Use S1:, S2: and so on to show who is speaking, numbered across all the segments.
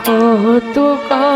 S1: কত কাল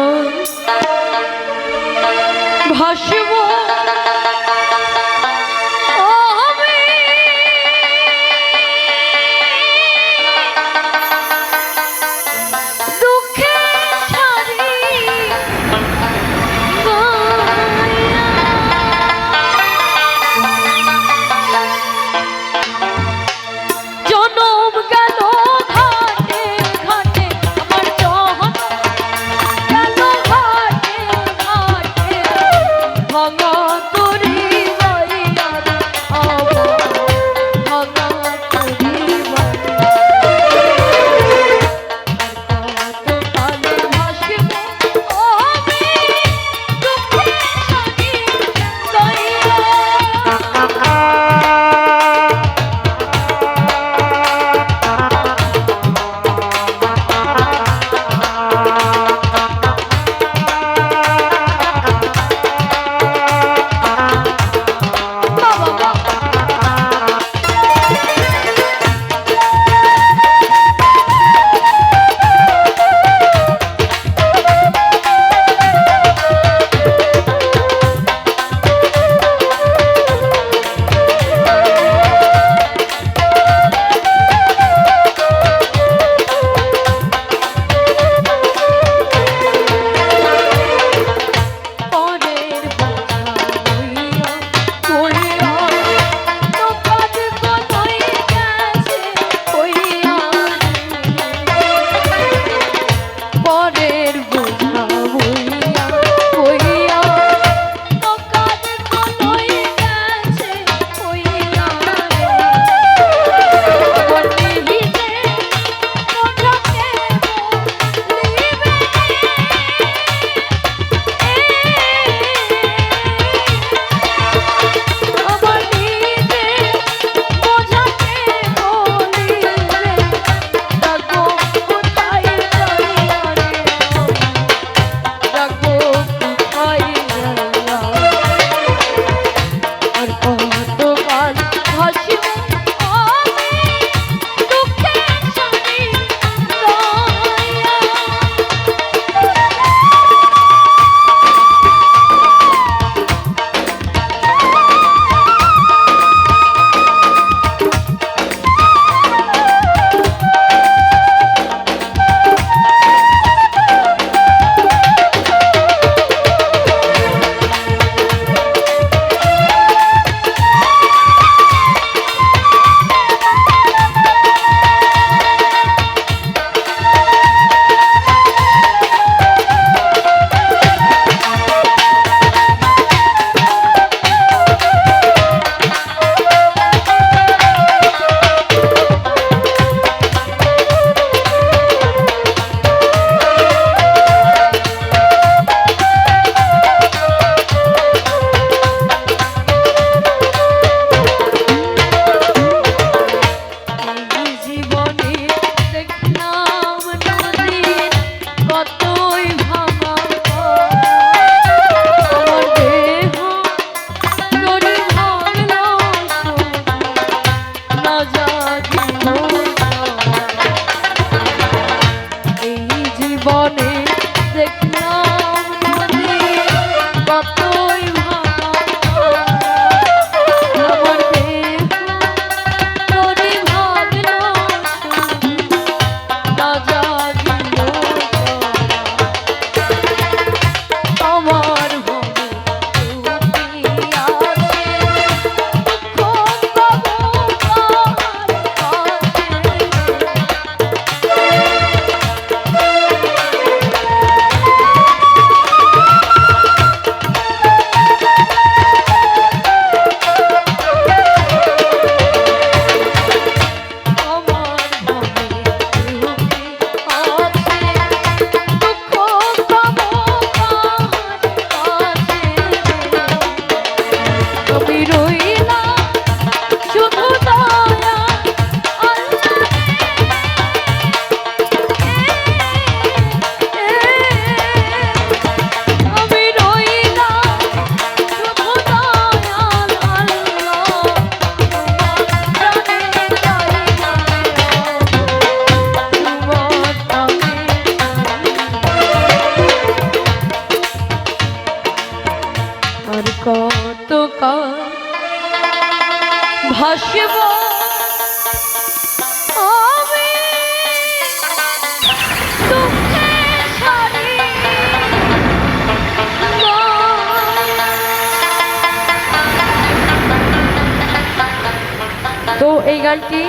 S1: গানটি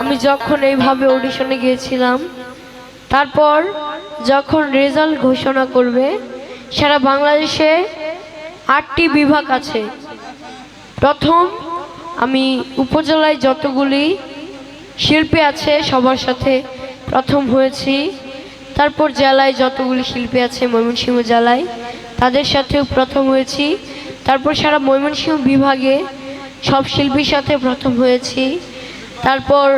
S1: আমি যখন এইভাবে অডিশনে গিয়েছিলাম, তারপর যখন রেজাল্ট ঘোষণা করবে, সারা বাংলাদেশে আটটি বিভাগ আছে। প্রথম আমি উপজেলায় যতগুলি শিল্পী আছে সবার সাথে প্রথম হয়েছি। তারপর জেলায় যতগুলি শিল্পী আছে ময়মনসিংহ জেলায়, তাদের সাথেও প্রথম হয়েছি। তারপর সারা ময়মনসিংহ বিভাগে সব শিল্পীর সাথে প্রথম হয়েছি। তারপর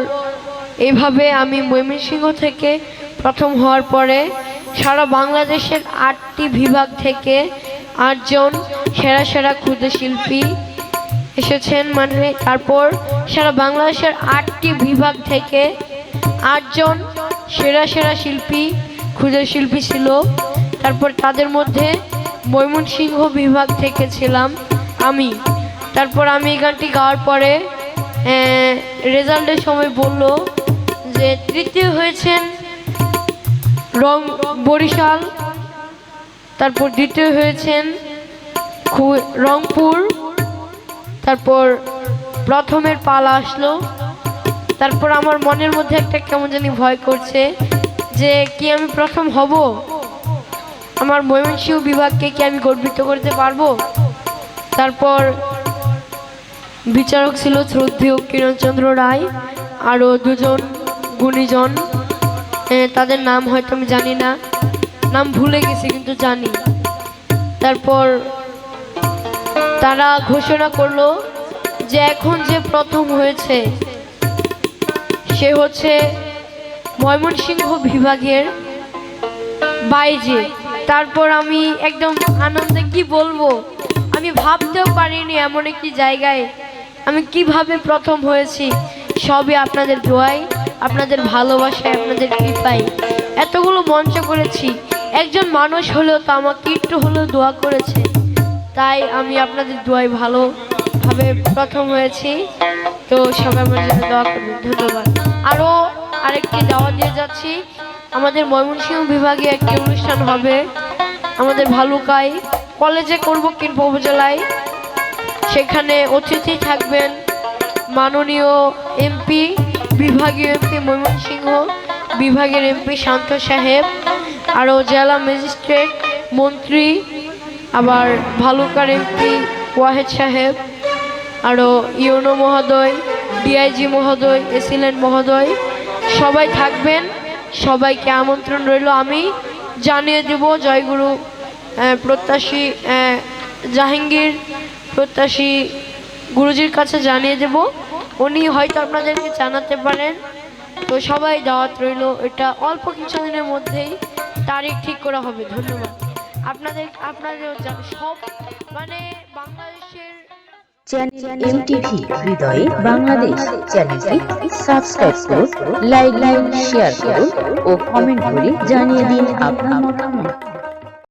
S1: এইভাবে আমি ময়মনসিংহ থেকে প্রথম হওয়ার পরে সারা বাংলাদেশের আটটি বিভাগ থেকে আটজন সেরা সেরা ক্ষুদ্র শিল্পী এসেছেন। মানে তারপর সারা বাংলাদেশের আটটি বিভাগ থেকে আটজন সেরা সেরা শিল্পী, ক্ষুদ্র শিল্পী ছিল। তারপর তাদের মধ্যে ময়মনসিংহ বিভাগ থেকে ছিলাম আমি। তারপর আমি এই গানটি গাওয়ার পরে রেজাল্টের সময় বলল যে তৃতীয় হয়েছেন রং বরিশাল, তারপর দ্বিতীয় হয়েছেন রংপুর, তারপর প্রথমের পালা আসলো। তারপর আমার মনের মধ্যে একটা কেমন জানি ভয় করছে যে কি আমি প্রথম হব? আমার ময়মনসিংহ বিভাগকে কি আমি গর্বিত করতে পারব? তারপর বিচারক ছিল শ্রদ্ধেয় কিরণচন্দ্র রায়, আরও দুজন গুণীজন। তাদের নাম হয়তো আমি জানি না। নাম ভুলে গেছি, কিন্তু জানি। তারপর তারা ঘোষণা করল যে এখন যে প্রথম হয়েছে, সে হচ্ছে ময়মনসিংহ বিভাগের বাইজে। তারপর আমি একদম আনন্দে কি বলব? আমি ভাবতেও পারিনি এমন একটি জায়গায় আমি কীভাবে প্রথম হয়েছি, সবই আপনাদের দোয়াই আপনাদের ভালোবাসায়, আপনাদের কৃপায়। এতগুলো মঞ্চ করেছি, একজন মানুষ হলেও তো আমাকে একটু হলেও দোয়া করেছে। তাই আমি আপনাদের দোয়াই ভালোভাবে প্রথম হয়েছি। তো সবাই আমার জন্য দোয়া করবেন, ধন্যবাদ। আরও আরেকটি দাওয়া দিয়ে যাচ্ছি। আমাদের ময়মনসিংহ বিভাগে একটি অনুষ্ঠান হবে। আমাদের ভালুকায়। কলেজে করব কিংবা উপজেলায়। সেখানে অতিথি থাকবেন মাননীয় এমপি, বিভাগীয় এমপি ময়মনসিংহ, বিভাগের এমপি শান্ত সাহেব, আরও জেলা ম্যাজিস্ট্রেট, মন্ত্রী, আবার ভালুকার এমপি ওয়াহেদ সাহেব, আরও ইউনো মহোদয়, ডিআইজি মহোদয়, এসিলেন্ট মহোদয়, সবাই থাকবেন, সবাইকে আমন্ত্রণ রইল। আমি জানিয়ে দেব জয়গুরু প্রত্যাশী জাহাঙ্গীর প্রত্যাশী গুরুজির কাছে জানিয়ে দেব। উনি হয়তো আপনাদেরকে জানাতে পারেন। তো সবাই দাওয়াত রইল। এটা অল্প কিছু দিনের মধ্যেই তারিখ ঠিক করা হবে। ধন্যবাদ। আপনাদের আপনাদের সব মানে বাংলাদেশের
S2: এমটিভি হৃদয়ে বাংলাদেশ চ্যানেলটি লাইক লাইক শেয়ার করুন ও কমেন্ট করে জানিয়ে দিন আপনার মতামত।